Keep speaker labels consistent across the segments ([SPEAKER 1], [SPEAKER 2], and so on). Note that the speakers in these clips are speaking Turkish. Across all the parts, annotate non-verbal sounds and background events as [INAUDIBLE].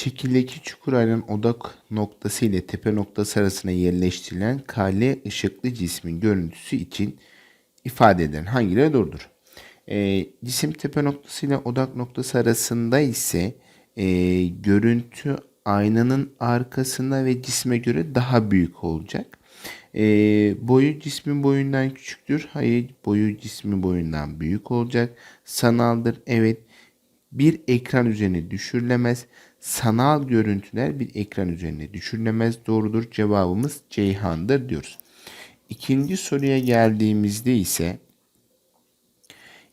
[SPEAKER 1] Şekildeki çukur aynen odak noktası ile tepe noktası arasına yerleştirilen kale ışıklı cismin görüntüsü için ifade eden hangileri doğrudur? Ee, cisim tepe noktası ile odak noktası arasında ise e, görüntü aynanın arkasında ve cisme göre daha büyük olacak. Ee, boyu cismin boyundan küçüktür. Hayır boyu cismin boyundan büyük olacak. Sanaldır. Evet bir ekran üzerine düşürülemez. Sanal görüntüler bir ekran üzerine düşürülemez. Doğrudur. Cevabımız Ceyhan'dır diyoruz. İkinci soruya geldiğimizde ise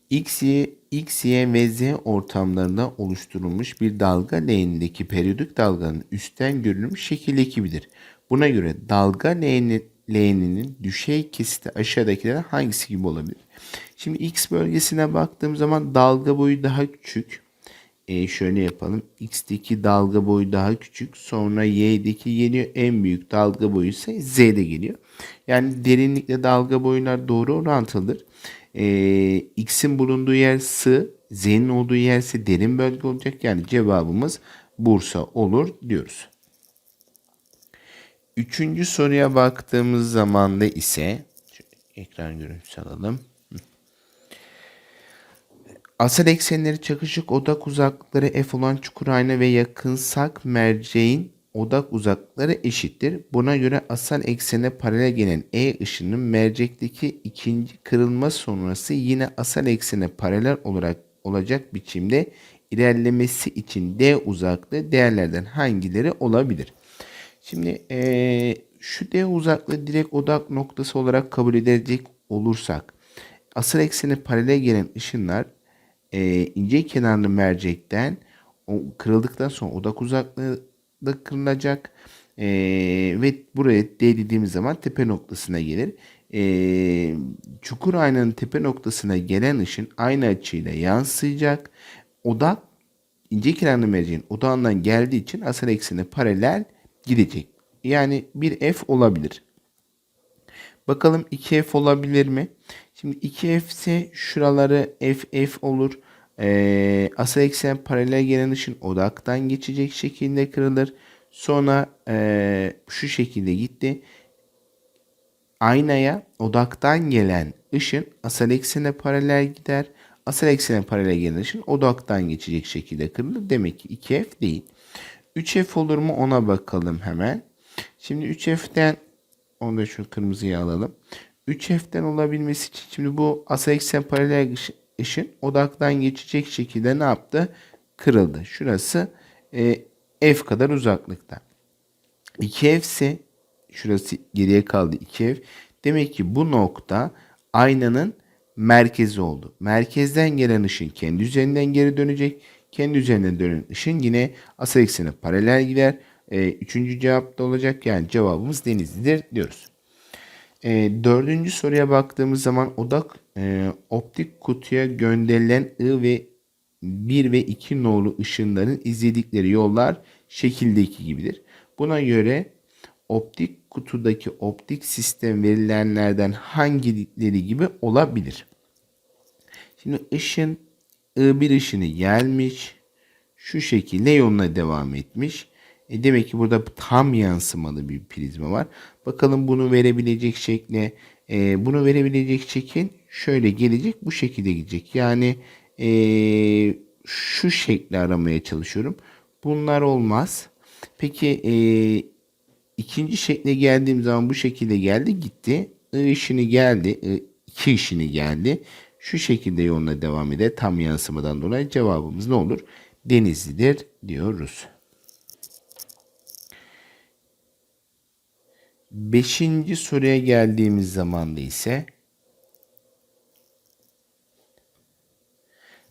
[SPEAKER 1] X, Y, X, Y ve Z ortamlarında oluşturulmuş bir dalga leğenindeki periyodik dalganın üstten görünümü şekil ekibidir. Buna göre dalga leğeni, leğeninin düşey kesiti aşağıdakilerden hangisi gibi olabilir? Şimdi X bölgesine baktığım zaman dalga boyu daha küçük. E şöyle yapalım. X'teki dalga boyu daha küçük. Sonra Y'deki geliyor. En büyük dalga boyu ise Z'de geliyor. Yani derinlikle dalga boyunlar doğru orantılıdır. E, X'in bulunduğu yer sığ. Z'nin olduğu yer ise derin bölge olacak. Yani cevabımız Bursa olur diyoruz. Üçüncü soruya baktığımız zaman da ise ekran görüntüsü alalım. Asal eksenleri çakışık odak uzaklıkları f olan çukur ayna ve yakınsak merceğin odak uzaklıkları eşittir. Buna göre asal eksene paralel gelen E ışının mercekteki ikinci kırılma sonrası yine asal eksene paralel olarak olacak biçimde ilerlemesi için D uzaklığı değerlerden hangileri olabilir? Şimdi ee, şu D uzaklığı direkt odak noktası olarak kabul edecek olursak asal eksene paralel gelen ışınlar e, ince kenarlı mercekten o kırıldıktan sonra odak uzaklığı da kırılacak e, ve buraya D dediğimiz zaman tepe noktasına gelir. E, çukur aynanın tepe noktasına gelen ışın aynı açıyla yansıyacak. Odak ince kenarlı merceğin odağından geldiği için asal eksene paralel gidecek. Yani bir F olabilir. Bakalım 2F olabilir mi? Şimdi 2F ise şuraları FF olur. Ee, asal eksen paralel gelen ışın odaktan geçecek şekilde kırılır. Sonra e, şu şekilde gitti. Aynaya odaktan gelen ışın asal eksene paralel gider. Asal eksene paralel gelen ışın odaktan geçecek şekilde kırılır. Demek ki 2F değil. 3F olur mu ona bakalım hemen. Şimdi 3F'den onu da şu kırmızıya alalım. 3F'den olabilmesi için şimdi bu asal eksen paralel ışın odaktan geçecek şekilde ne yaptı? Kırıldı. Şurası e, F kadar uzaklıkta. 2F ise şurası geriye kaldı 2F. Demek ki bu nokta aynanın merkezi oldu. Merkezden gelen ışın kendi üzerinden geri dönecek. Kendi üzerinden dönen ışın yine asal eksene paralel gider. E, üçüncü cevap da olacak. Yani cevabımız Denizli'dir diyoruz. E, dördüncü soruya baktığımız zaman odak e, optik kutuya gönderilen I ve 1 ve 2 nolu ışınların izledikleri yollar şekildeki gibidir. Buna göre optik kutudaki optik sistem verilenlerden hangileri gibi olabilir? Şimdi ışın I1 ışını gelmiş. Şu şekilde yoluna devam etmiş. E demek ki burada tam yansımalı bir prizma var. Bakalım bunu verebilecek şekle. E, bunu verebilecek şekil şöyle gelecek. Bu şekilde gidecek. Yani e, şu şekli aramaya çalışıyorum. Bunlar olmaz. Peki e, ikinci şekle geldiğim zaman bu şekilde geldi gitti. I ışını geldi. I, iki ışını geldi. Şu şekilde yoluna devam eder. Tam yansımadan dolayı cevabımız ne olur? Denizlidir diyoruz. Beşinci soruya geldiğimiz zaman da ise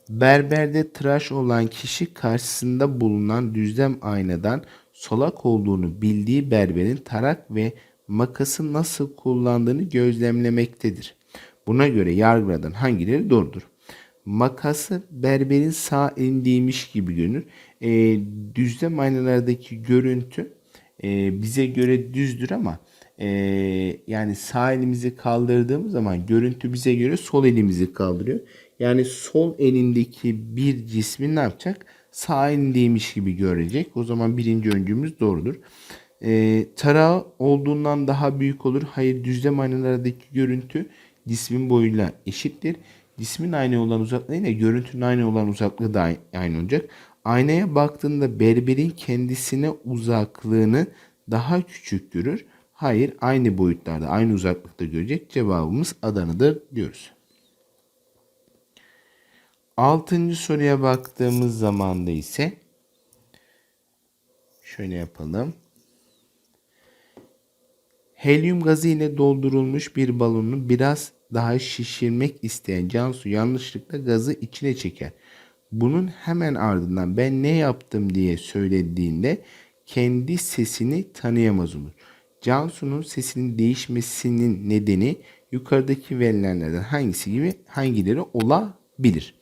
[SPEAKER 1] berberde tıraş olan kişi karşısında bulunan düzlem aynadan solak olduğunu bildiği berberin tarak ve makası nasıl kullandığını gözlemlemektedir. Buna göre yargılanan hangileri doğrudur? Makası berberin sağ elindeymiş gibi görünür. E, düzlem aynalardaki görüntü e, bize göre düzdür ama e, yani sağ elimizi kaldırdığımız zaman görüntü bize göre sol elimizi kaldırıyor. Yani sol elindeki bir cismi ne yapacak? sağ elindeymiş gibi görecek. O zaman birinci öncümüz doğrudur. E, tarağı olduğundan daha büyük olur. Hayır düzlem aynalardaki görüntü cismin boyuyla eşittir. Cismin aynı olan uzaklığı ile görüntünün aynı olan uzaklığı da aynı olacak. Aynaya baktığında berberin kendisine uzaklığını daha küçük görür. Hayır aynı boyutlarda aynı uzaklıkta görecek. Cevabımız Adana'dır diyoruz. Altıncı soruya baktığımız zamanda ise şöyle yapalım. Helyum gazı ile doldurulmuş bir balonu biraz daha şişirmek isteyen Cansu yanlışlıkla gazı içine çeker. Bunun hemen ardından ben ne yaptım diye söylediğinde kendi sesini tanıyamaz olur. Cansu'nun sesinin değişmesinin nedeni yukarıdaki verilenlerden hangisi gibi hangileri olabilir?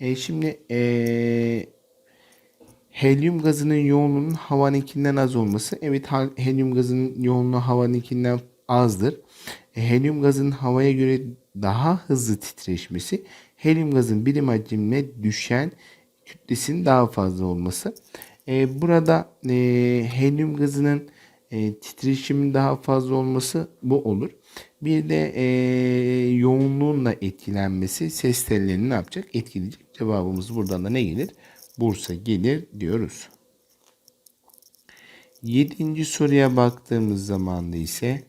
[SPEAKER 1] E, şimdi e, helyum gazının yoğunluğunun havanınkinden az olması. Evet helyum gazının yoğunluğu havanınkinden azdır. E, helyum gazının havaya göre daha hızlı titreşmesi helyum gazın birim hacmine düşen kütlesinin daha fazla olması. E, burada e, helyum gazının e, titreşimin daha fazla olması bu olur. Bir de e, yoğunluğunla etkilenmesi ses tellerini ne yapacak? Etkileyecek. Cevabımız buradan da ne gelir? Bursa gelir diyoruz. Yedinci soruya baktığımız zaman da ise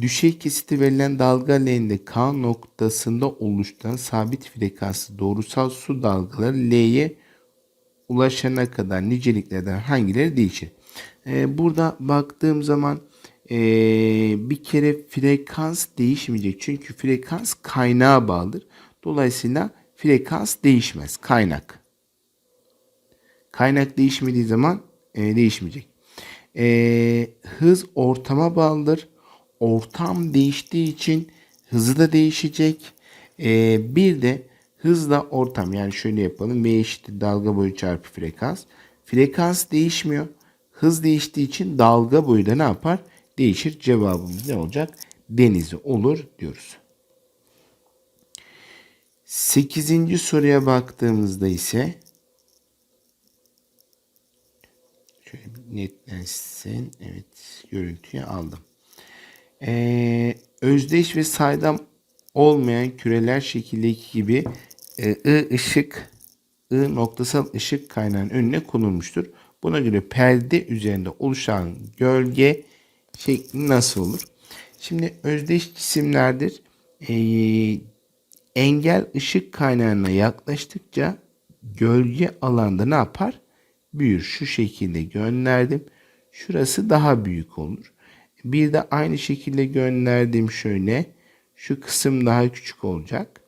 [SPEAKER 1] Düşey kesiti verilen dalga leğende K noktasında oluşturan sabit frekanslı doğrusal su dalgaları L'ye ulaşana kadar niceliklerden hangileri değişir? Ee, burada baktığım zaman ee, bir kere frekans değişmeyecek. Çünkü frekans kaynağa bağlıdır. Dolayısıyla frekans değişmez. Kaynak. Kaynak değişmediği zaman e, değişmeyecek. E, hız ortama bağlıdır. Ortam değiştiği için hızı da değişecek. E, bir de hızla ortam yani şöyle yapalım. V eşittir dalga boyu çarpı frekans. Frekans değişmiyor. Hız değiştiği için dalga boyu da ne yapar? Değişir. Cevabımız ne olacak? Denizi olur diyoruz. Sekizinci soruya baktığımızda ise şöyle netlensin. Evet görüntüyü aldım. Ee, özdeş ve saydam olmayan küreler şekildeki gibi I ışık I noktasal ışık kaynağının önüne konulmuştur. Buna göre perde üzerinde oluşan gölge şekli nasıl olur? Şimdi özdeş cisimlerdir. Ee, engel ışık kaynağına yaklaştıkça gölge alanda ne yapar? Büyür. Şu şekilde gönderdim. Şurası daha büyük olur. Bir de aynı şekilde gönderdim şöyle. Şu kısım daha küçük olacak.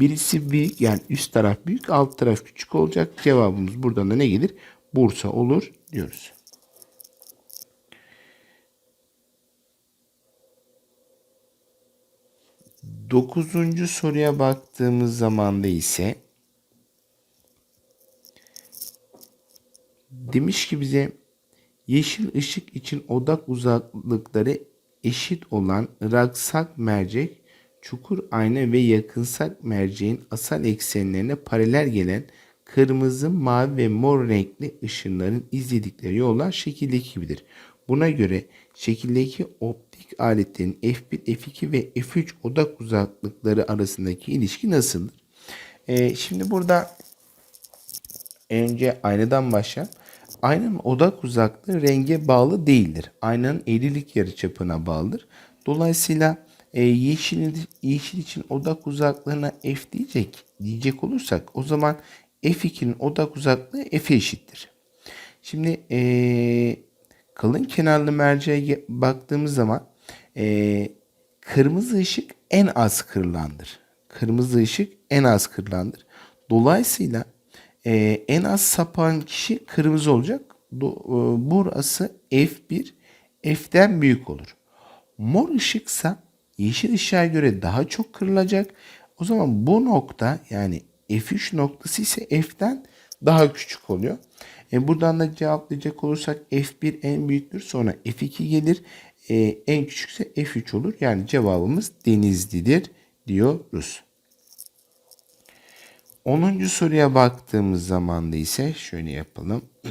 [SPEAKER 1] Birisi büyük yani üst taraf büyük alt taraf küçük olacak. Cevabımız buradan da ne gelir? Bursa olur diyoruz. Dokuzuncu soruya baktığımız zaman da ise demiş ki bize yeşil ışık için odak uzaklıkları eşit olan raksak mercek, çukur ayna ve yakınsak merceğin asal eksenlerine paralel gelen kırmızı, mavi ve mor renkli ışınların izledikleri yollar şekildeki gibidir. Buna göre şekildeki optik aletlerin F1, F2 ve F3 odak uzaklıkları arasındaki ilişki nasıldır? Ee, şimdi burada önce aynadan başlayalım. Aynanın odak uzaklığı renge bağlı değildir. Aynanın eğrilik yarıçapına bağlıdır. Dolayısıyla e, yeşil, yeşil için odak uzaklığına F diyecek diyecek olursak o zaman F2'nin odak uzaklığı F eşittir. Şimdi e, kalın kenarlı merceğe baktığımız zaman e, kırmızı ışık en az kırılandır. Kırmızı ışık en az kırılandır. Dolayısıyla e, en az sapan kişi kırmızı olacak. Do, e, burası F1 F'den büyük olur. Mor ışıksa yeşil ışığa göre daha çok kırılacak. O zaman bu nokta yani F3 noktası ise F'den daha küçük oluyor. E buradan da cevaplayacak olursak F1 en büyüktür. Sonra F2 gelir. E, en küçükse F3 olur. Yani cevabımız Denizli'dir diyoruz. 10. soruya baktığımız zaman da ise şöyle yapalım. [CLEARS THROAT]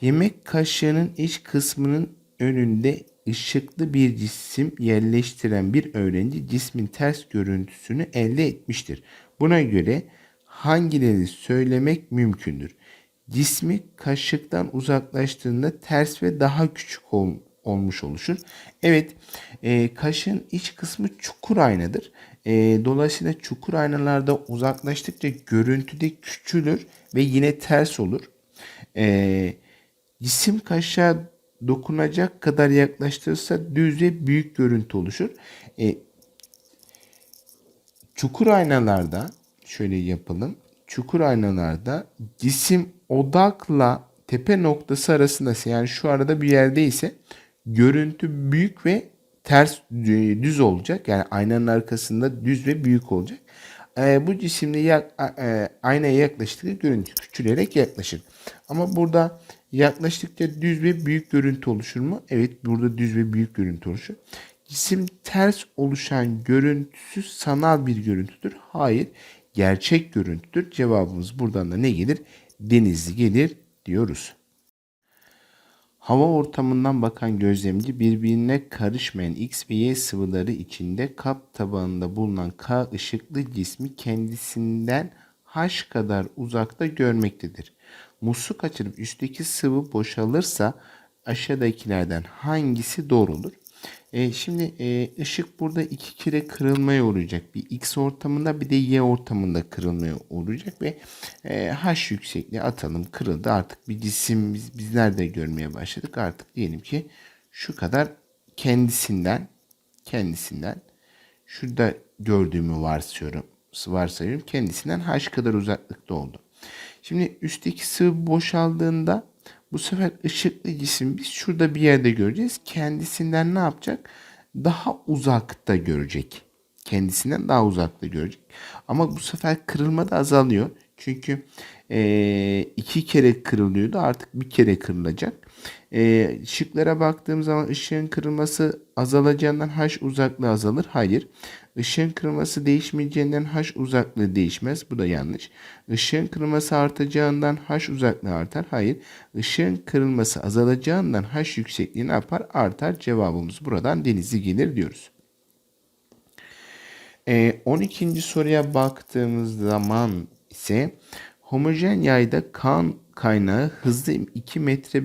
[SPEAKER 1] Yemek kaşığının iç kısmının önünde ışıklı bir cisim yerleştiren bir öğrenci cismin ters görüntüsünü elde etmiştir. Buna göre hangilerini söylemek mümkündür? Cismi kaşıktan uzaklaştığında ters ve daha küçük ol, olmuş oluşur. Evet, e, kaşığın iç kısmı çukur aynadır. E, dolayısıyla çukur aynalarda uzaklaştıkça görüntüde küçülür ve yine ters olur. E, cisim kaşığa dokunacak kadar yaklaştırırsa düz ve büyük görüntü oluşur. E, çukur aynalarda şöyle yapalım. Çukur aynalarda cisim odakla tepe noktası arasında yani şu arada bir yerdeyse görüntü büyük ve ters düz olacak. Yani aynanın arkasında düz ve büyük olacak. E, bu cisimle yak, e, aynaya yaklaştıkça görüntü küçülerek yaklaşır. Ama burada yaklaştıkça düz ve büyük görüntü oluşur mu? Evet burada düz ve büyük görüntü oluşur. Cisim ters oluşan görüntüsü sanal bir görüntüdür. Hayır gerçek görüntüdür. Cevabımız buradan da ne gelir? Denizli gelir diyoruz. Hava ortamından bakan gözlemci birbirine karışmayan X ve Y sıvıları içinde kap tabanında bulunan K ışıklı cismi kendisinden H kadar uzakta görmektedir. Musluk açılıp üstteki sıvı boşalırsa aşağıdakilerden hangisi doğrudur? E, şimdi e, ışık burada iki kere kırılmaya uğrayacak. Bir X ortamında bir de Y ortamında kırılmaya uğrayacak ve e, H yüksekliği atalım kırıldı. Artık bir cisim biz, bizler de görmeye başladık. Artık diyelim ki şu kadar kendisinden kendisinden şurada gördüğümü varsayıyorum. Varsayıyorum kendisinden H kadar uzaklıkta oldu. Şimdi üstteki sıvı boşaldığında bu sefer ışıklı cisim biz şurada bir yerde göreceğiz. Kendisinden ne yapacak? Daha uzakta görecek. Kendisinden daha uzakta görecek. Ama bu sefer kırılma da azalıyor. Çünkü e, iki kere kırılıyordu artık bir kere kırılacak. E, şıklara baktığım zaman ışığın kırılması azalacağından h uzaklığı azalır. Hayır. Işığın kırılması değişmeyeceğinden h uzaklığı değişmez. Bu da yanlış. Işığın kırılması artacağından h uzaklığı artar. Hayır. Işığın kırılması azalacağından h yüksekliği ne yapar? Artar. Cevabımız buradan denizli gelir diyoruz. E, 12. soruya baktığımız zaman ise homojen yayda kan kaynağı hızlı 2 metre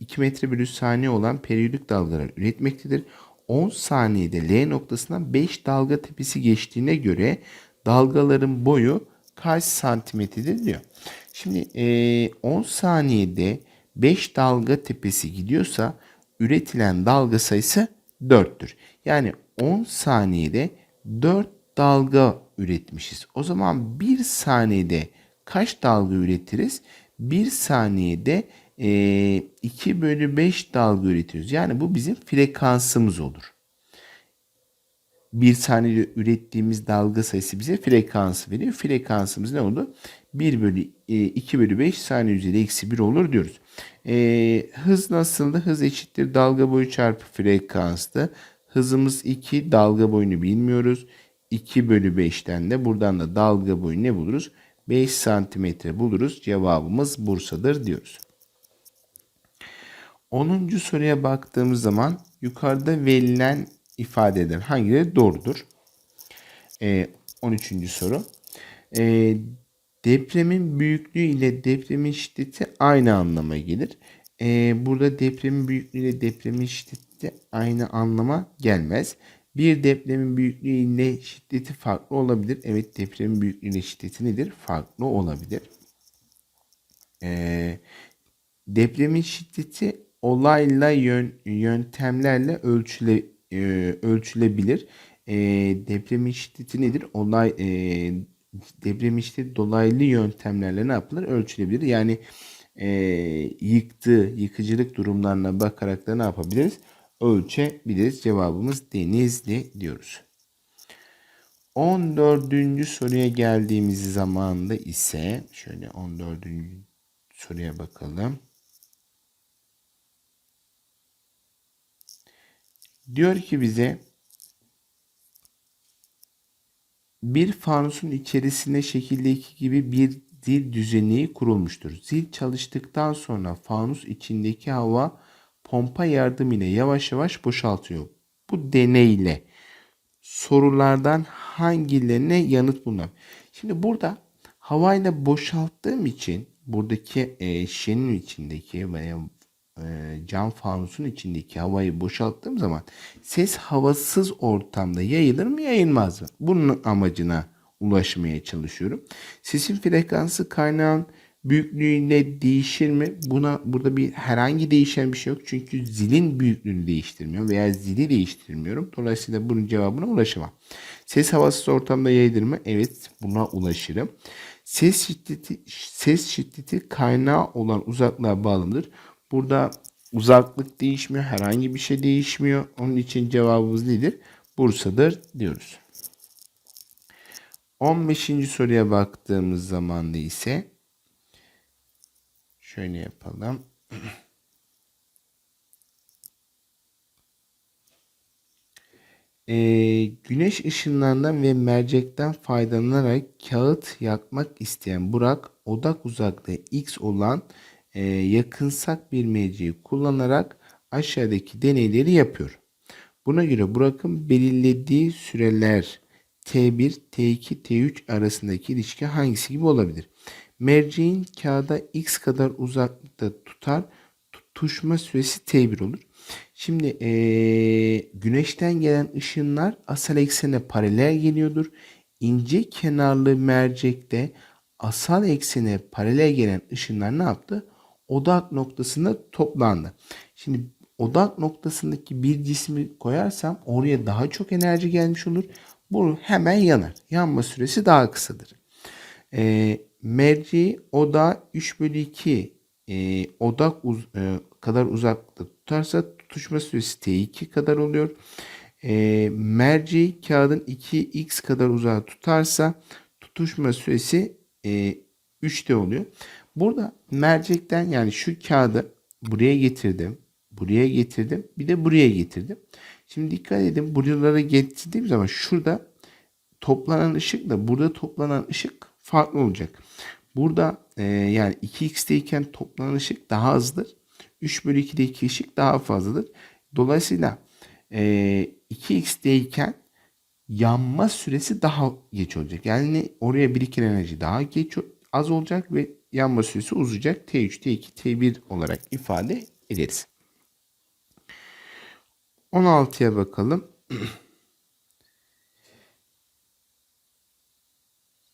[SPEAKER 1] 2 metre bölü saniye olan periyodik dalgalar üretmektedir. 10 saniyede L noktasından 5 dalga tepesi geçtiğine göre dalgaların boyu kaç santimetredir diyor. Şimdi e, 10 saniyede 5 dalga tepesi gidiyorsa üretilen dalga sayısı 4'tür. Yani 10 saniyede 4 dalga üretmişiz. O zaman 1 saniyede kaç dalga üretiriz? 1 saniyede 2 bölü 5 dalga üretiyoruz. Yani bu bizim frekansımız olur. 1 saniyede ürettiğimiz dalga sayısı bize frekansı veriyor. Frekansımız ne oldu? 1 bölü e, 2 bölü 5 saniye üzeri eksi 1 olur diyoruz. E, hız nasıldı? Hız eşittir dalga boyu çarpı frekanstı. Hızımız 2, dalga boyunu bilmiyoruz. 2 bölü 5'ten de buradan da dalga boyu ne buluruz? 5 santimetre buluruz. Cevabımız Bursa'dır diyoruz. 10. soruya baktığımız zaman yukarıda verilen ifadeler hangileri doğrudur? Ee, 13. soru. Ee, depremin büyüklüğü ile depremin şiddeti aynı anlama gelir. Ee, burada depremin büyüklüğü ile depremin şiddeti aynı anlama gelmez. Bir depremin büyüklüğü ile şiddeti farklı olabilir. Evet depremin büyüklüğü ile şiddeti nedir? Farklı olabilir. Ee, depremin şiddeti olayla yön, yöntemlerle ölçüle, e, ölçülebilir. E, depremin şiddeti nedir? Olay e, depremin şiddeti dolaylı yöntemlerle ne yapılır? Ölçülebilir. Yani e, yıktı, yıkıcılık durumlarına bakarak da ne yapabiliriz? ölçebiliriz. Cevabımız Denizli diyoruz. 14. soruya geldiğimiz zamanda ise şöyle 14. soruya bakalım. Diyor ki bize Bir fanusun içerisine şekildeki gibi bir zil düzeni kurulmuştur. Zil çalıştıktan sonra fanus içindeki hava pompa yardımıyla yavaş yavaş boşaltıyor. Bu deneyle sorulardan hangilerine yanıt bulunur? Şimdi burada havayla boşalttığım için buradaki e, şişenin içindeki veya e, cam fanusun içindeki havayı boşalttığım zaman ses havasız ortamda yayılır mı yayılmaz mı? Bunun amacına ulaşmaya çalışıyorum. Sesin frekansı kaynağın büyüklüğüyle değişir mi? Buna burada bir herhangi değişen bir şey yok. Çünkü zilin büyüklüğünü değiştirmiyorum veya zili değiştirmiyorum. Dolayısıyla bunun cevabına ulaşamam. Ses havasız ortamda yayılır mı? Evet, buna ulaşırım. Ses şiddeti ses şiddeti kaynağı olan uzaklığa bağlıdır. Burada uzaklık değişmiyor, herhangi bir şey değişmiyor. Onun için cevabımız nedir? Bursa'dır diyoruz. 15. soruya baktığımız zaman da ise şöyle yapalım. [CLEARS THROAT] Ee, güneş ışınlarından ve mercekten faydalanarak kağıt yakmak isteyen Burak odak uzaklığı x olan e, yakınsak bir merceği kullanarak aşağıdaki deneyleri yapıyor. Buna göre Burak'ın belirlediği süreler T1, T2, T3 arasındaki ilişki hangisi gibi olabilir? Merceğin kağıda x kadar uzaklıkta tutar tutuşma süresi T1 olur. Şimdi ee, güneşten gelen ışınlar asal eksene paralel geliyordur. İnce kenarlı mercekte asal eksene paralel gelen ışınlar ne yaptı? Odak noktasında toplandı. Şimdi odak noktasındaki bir cismi koyarsam oraya daha çok enerji gelmiş olur. Bu hemen yanar. Yanma süresi daha kısadır. E, merci oda 3 bölü 2 e, odak uz, e, kadar uzaklıkta tutarsa tutuşma süresi T2 kadar oluyor. E, merci kağıdın 2x kadar uzağa tutarsa tutuşma süresi e, 3'te oluyor. Burada mercekten yani şu kağıdı buraya getirdim. Buraya getirdim. Bir de buraya getirdim. Şimdi dikkat edin buralara getirdiğim zaman şurada toplanan ışıkla burada toplanan ışık farklı olacak. Burada e, yani 2x'teyken toplanan ışık daha azdır. 3 bölü 2'deki ışık daha fazladır. Dolayısıyla e, 2x'teyken yanma süresi daha geç olacak. Yani oraya biriken enerji daha geç az olacak ve yanma süresi uzayacak. T3, T2, T1 olarak ifade ederiz. 16'ya bakalım. [CLEARS THROAT]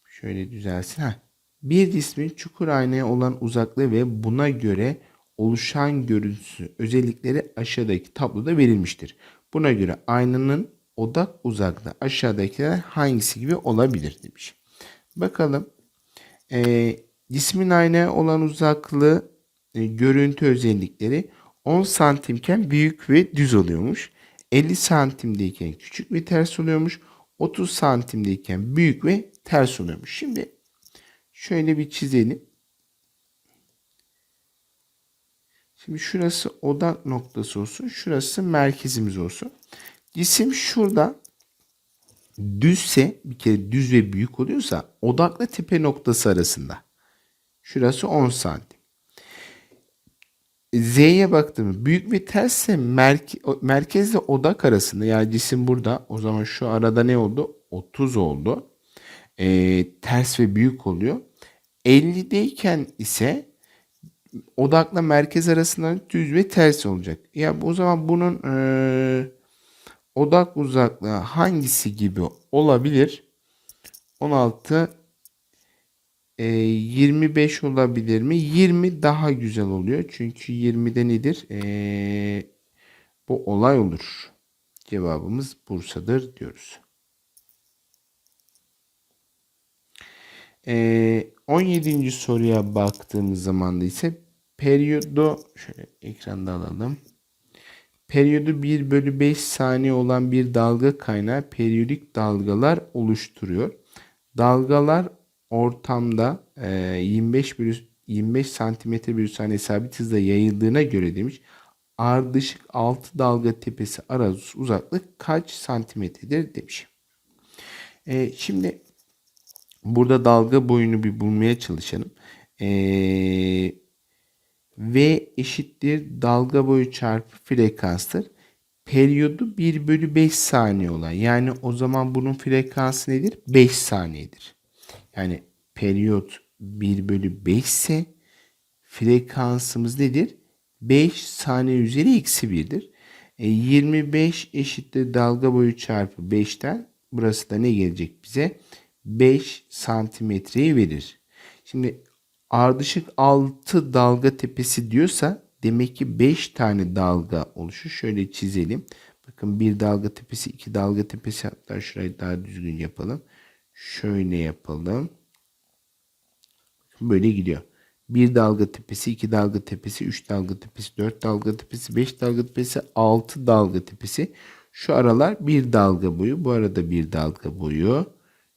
[SPEAKER 1] Şöyle düzelsin. Heh. Bir cismin çukur aynaya olan uzaklığı ve buna göre oluşan görüntüsü özellikleri aşağıdaki tabloda verilmiştir. Buna göre aynanın odak uzaklığı aşağıdakiler hangisi gibi olabilir demiş. Bakalım. E, cismin aynaya olan uzaklığı e, görüntü özellikleri 10 santimken büyük ve düz oluyormuş. 50 santimdeyken küçük ve ters oluyormuş. 30 santimdeyken büyük ve ters oluyormuş. Şimdi şöyle bir çizelim. Şimdi şurası odak noktası olsun. Şurası merkezimiz olsun. Cisim şurada düzse bir kere düz ve büyük oluyorsa odakla tepe noktası arasında. Şurası 10 santim. Z'ye baktım. Büyük ve tersse merke, merkezle odak arasında yani cisim burada. O zaman şu arada ne oldu? 30 oldu. Ee, ters ve büyük oluyor. 50'deyken ise odakla merkez arasında düz ve ters olacak. Ya o zaman bunun e, odak uzaklığı hangisi gibi olabilir? 16 e, 25 olabilir mi? 20 daha güzel oluyor. Çünkü 20'de nedir? E, bu olay olur. Cevabımız Bursa'dır diyoruz. E, 17. soruya baktığımız zaman da ise periyodu şöyle ekranda alalım. Periyodu 1 bölü 5 saniye olan bir dalga kaynağı periyodik dalgalar oluşturuyor. Dalgalar ortamda e, 25 bölü 25 santimetre bölü saniye sabit hızla yayıldığına göre demiş. Ardışık 6 dalga tepesi arası uzaklık kaç santimetredir demiş. E, şimdi burada dalga boyunu bir bulmaya çalışalım. E, v eşittir dalga boyu çarpı frekanstır. Periyodu 1 bölü 5 saniye olan. Yani o zaman bunun frekansı nedir? 5 saniyedir. Yani periyot 1 bölü 5 ise frekansımız nedir? 5 saniye üzeri eksi 1'dir. E, 25 eşittir dalga boyu çarpı 5'ten burası da ne gelecek bize? 5 santimetreyi verir. Şimdi ardışık 6 dalga tepesi diyorsa demek ki 5 tane dalga oluşur. Şöyle çizelim. Bakın bir dalga tepesi, iki dalga tepesi hatta şurayı daha düzgün yapalım. Şöyle yapalım. Böyle gidiyor. Bir dalga tepesi, iki dalga tepesi, üç dalga tepesi, dört dalga tepesi, beş dalga tepesi, altı dalga tepesi. Şu aralar bir dalga boyu. Bu arada bir dalga boyu.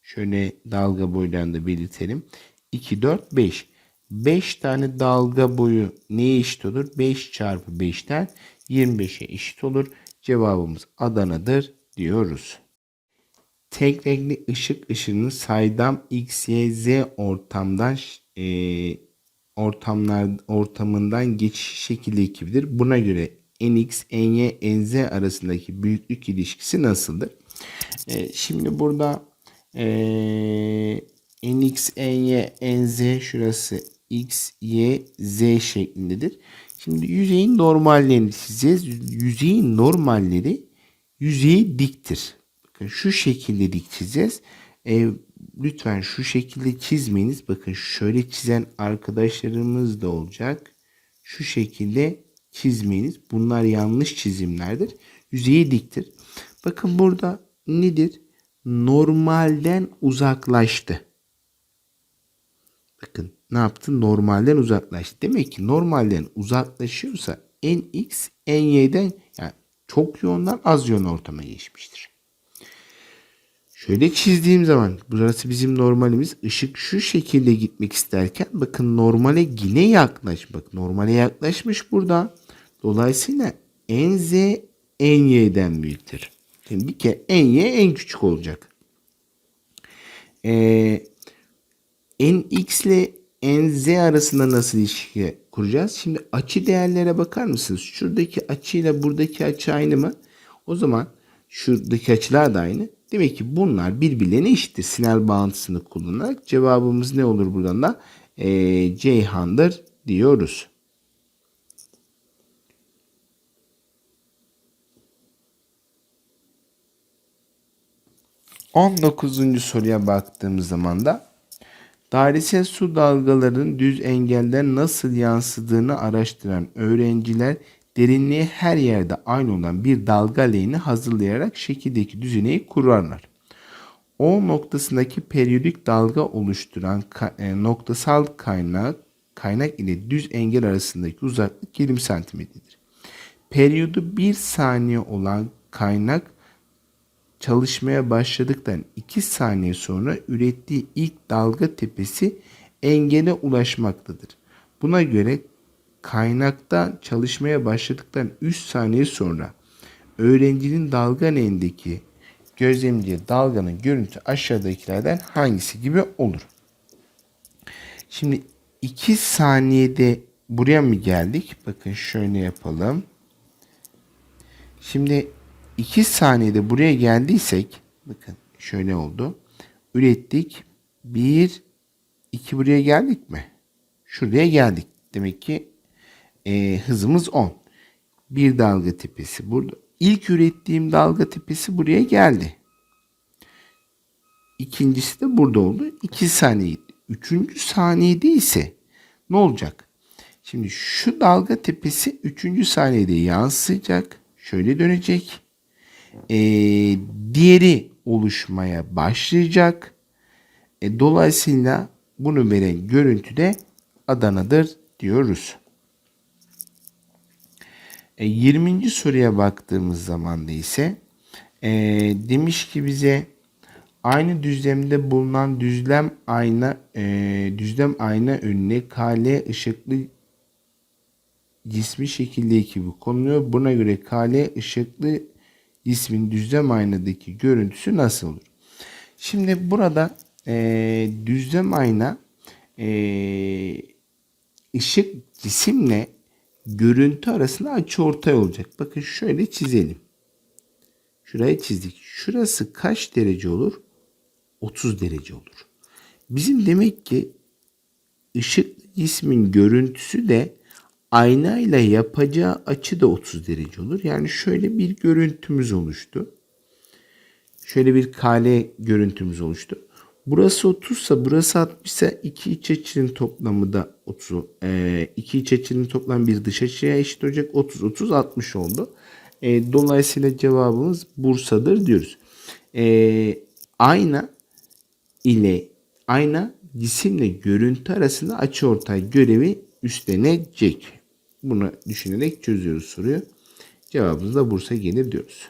[SPEAKER 1] Şöyle dalga boylarını da belirtelim. 2, 4, 5. 5 tane dalga boyu neye eşit olur? 5 çarpı 5'ten 25'e eşit olur. Cevabımız Adana'dır diyoruz. Tek renkli ışık ışığının saydam X, Y, Z ortamdan e, ortamlar ortamından geçiş şekilde ikidir. Buna göre NX, NY, NZ arasındaki büyüklük ilişkisi nasıldır? E, şimdi burada e, NX, NY, NZ şurası X, Y, Z şeklindedir. Şimdi yüzeyin normallerini çizeceğiz. Yüzeyin normalleri yüzeye diktir. Bakın şu şekilde dik çizeceğiz. E, lütfen şu şekilde çizmeyiniz. Bakın şöyle çizen arkadaşlarımız da olacak. Şu şekilde çizmeyiniz. Bunlar yanlış çizimlerdir. Yüzeye diktir. Bakın burada nedir? Normalden uzaklaştı. Bakın ne yaptı? Normalden uzaklaştı. Demek ki normalden uzaklaşıyorsa nx ny'den yani çok yoğundan az yoğun ortama geçmiştir. Şöyle çizdiğim zaman burası bizim normalimiz. Işık şu şekilde gitmek isterken bakın normale yine yaklaş. Bak normale yaklaşmış burada. Dolayısıyla nz ny'den büyüktür. Şimdi bir kere ny en küçük olacak. Ee, nx ile nz arasında nasıl ilişki kuracağız? Şimdi açı değerlere bakar mısınız? Şuradaki açıyla buradaki açı aynı mı? O zaman şuradaki açılar da aynı. Demek ki bunlar birbirlerine eşittir. Sinel bağıntısını kullanarak cevabımız ne olur buradan da? Ee, Ceyhan'dır diyoruz. On dokuzuncu soruya baktığımız zaman da dairesel su dalgalarının düz engelden nasıl yansıdığını araştıran öğrenciler derinliği her yerde aynı olan bir dalga aleyhini hazırlayarak şekildeki düzeneyi kurarlar. O noktasındaki periyodik dalga oluşturan e, noktasal kaynak kaynak ile düz engel arasındaki uzaklık 20 santimetredir. Periyodu 1 saniye olan kaynak çalışmaya başladıktan 2 saniye sonra ürettiği ilk dalga tepesi engele ulaşmaktadır. Buna göre kaynakta çalışmaya başladıktan 3 saniye sonra öğrencinin dalga neyindeki gözlemciye dalganın görüntü aşağıdakilerden hangisi gibi olur? Şimdi 2 saniyede buraya mı geldik? Bakın şöyle yapalım. Şimdi 2 saniyede buraya geldiysek bakın şöyle oldu. Ürettik. 1 2 buraya geldik mi? Şuraya geldik. Demek ki e, hızımız 10. Bir dalga tepesi burada. İlk ürettiğim dalga tepesi buraya geldi. İkincisi de burada oldu. 2 saniye gitti. Üçüncü saniyede ise ne olacak? Şimdi şu dalga tepesi üçüncü saniyede yansıyacak. Şöyle dönecek. Ee, diğeri oluşmaya başlayacak. E, dolayısıyla bunu veren görüntü de Adana'dır diyoruz. E, 20. soruya baktığımız zaman da ise e, demiş ki bize aynı düzlemde bulunan düzlem ayna e, düzlem ayna önüne KL ışıklı cismi şekildeki gibi konuluyor. Buna göre KL ışıklı cismin düzlem aynadaki görüntüsü nasıl olur? Şimdi burada e, düzlem ayna e, ışık cisimle görüntü arasında açıortay olacak. Bakın şöyle çizelim. Şurayı çizdik. Şurası kaç derece olur? 30 derece olur. Bizim demek ki ışık cismin görüntüsü de aynayla yapacağı açı da 30 derece olur. Yani şöyle bir görüntümüz oluştu. Şöyle bir kare görüntümüz oluştu. Burası 30 ise burası 60 ise iki iç açının toplamı da 30. E, iki iç açının toplamı bir dış açıya eşit olacak. 30 30 60 oldu. E, dolayısıyla cevabımız Bursa'dır diyoruz. E, ayna ile ayna cisimle görüntü arasında açıortay görevi üstlenecek. Bunu düşünerek çözüyoruz soruyu. Cevabımız da Bursa gelir diyoruz.